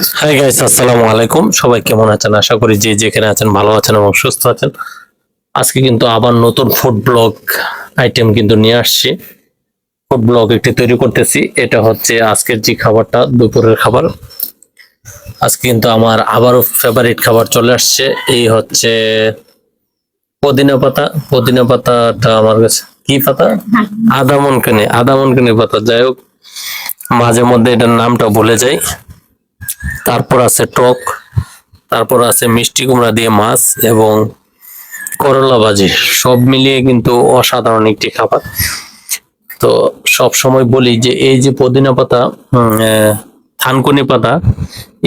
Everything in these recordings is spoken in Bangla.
হাই গাইস আসসালামু আলাইকুম। সবাই কেমন আছেন? আশা করি যে যেখানে আছেন ভালো আছেন এবং সুস্থ আছেন। আজকে কিন্তু আবার নতুন ফুড ব্লগ আইটেম কিন্তু নিয়ে আসছি। ফুড ব্লগ একটি তৈরি করতেছি। এটা হচ্ছে আজকের যে খাবারটা দুপুরের খাবার। আজকে কিন্তু আমার আবারও ফেভারিট খাবার চলে আসছে। এই হচ্ছে পুদিনা পাতা। পুদিনা পাতাটা আমার কাছে কি পাতা? আদা মনকানি। আদা মনকানি পাতা। যাই হোক মাঝে মধ্যে এটার নামটা ভুলে যাই। তারপর আছে টক, তারপর আছে মিষ্টি কুমড়া দিয়ে মাছ এবং করলা ভাজি। সব মিলিয়ে কিন্তু অসাধারণ একটি খাবার। তো সব সময় বলি যে, এই যে পুদিনা পাতা থানকুনি পাতা,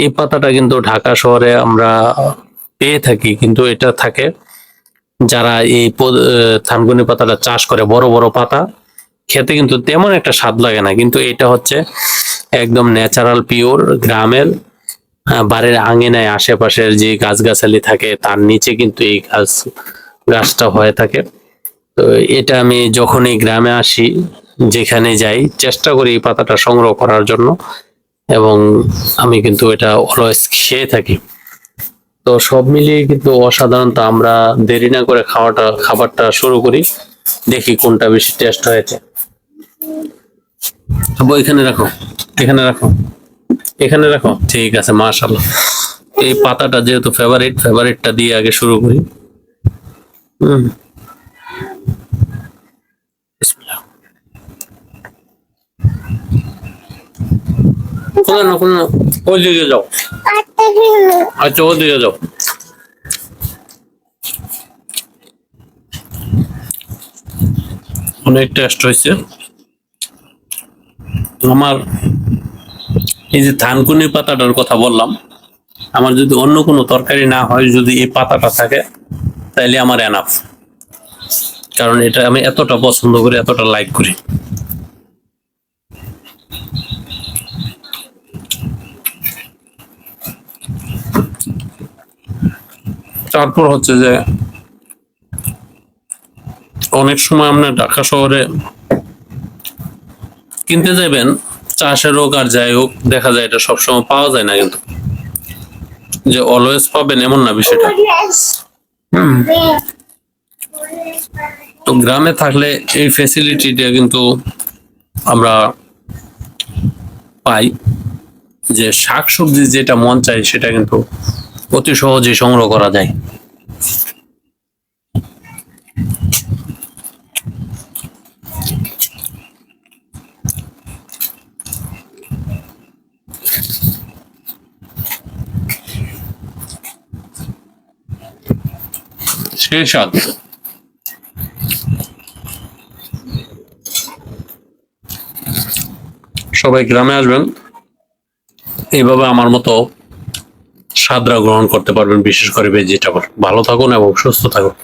এই পাতাটা কিন্তু ঢাকা শহরে আমরা পেয়ে থাকি, কিন্তু এটা থাকে যারা এই থানকুনি পাতাটা চাষ করে, বড় বড় পাতা, খেতে কিন্তু তেমন একটা স্বাদ লাগে না। কিন্তু এটা হচ্ছে একদম ন্যাচারাল পিওর গ্রামের বাড়ির আঙিনায় আশেপাশের যে গাছগাছালি থাকে, তার নিচে কিন্তু এই গাছ, গাছটা হয়ে থাকে। তো এটা আমি যখনই গ্রামে আসি, যেখানে যাই, চেষ্টা করি এই পাতাটা সংগ্রহ করার জন্য এবং আমি কিন্তু এটা অলওয়েজ খেয়ে থাকি। তো সব মিলিয়ে কিন্তু অসাধারণত আমরা দেরি না করে খাওয়াটা, খাবারটা শুরু করি, দেখি কোনটা বেশি টেস্ট হয়েছে। আব্বু, এখানে রাখো এখানে রাখো এখানে রাখো। ঠিক আছে মাশাল্লাহ এই পাতাটা যেহেতু ফেভারিট ফেভারিটটা দিয়ে আগে শুরু করি। হুম। খুলে না খুলে না ওই দিকে যাও। আচ্ছা ওই দিকে যাও। অনেক টেস্ট হয়েছে। আমার এই যে থানকুনি পাতাটার কথা বললাম, আমার যদি অন্য কোনো তরকারি না হয়, যদি এই পাতাটা থাকে, তাইলে আমার এনাফ কারণ এটা আমি এতটা পছন্দ করি, এতটা লাইক করি। তারপর হচ্ছে যে, অনেক সময় আমরা ঢাকা শহরে কিনতে যাবেন, চাষের হোক আর যাই হোক, দেখা যায় এটা সবসময় পাওয়া যায় না কিন্তু। যে অলওয়েজ পাবেন এমন না বিষয়টা। তো গ্রামে থাকলে এই ফেসিলিটিটা কিন্তু আমরা পাই। যে শাকসবজি যেটা মন চাই সেটা কিন্তু অতি সহজেই সংগ্রহ করা যায়। স্বাদ সবাই গ্রামে আসবেন। এইভাবে আমার মতো সাদরা গ্রহণ করতে পারবেন, বিশেষ করে ভেজিটেবল ভালো থাকুন এবং সুস্থ থাকুন।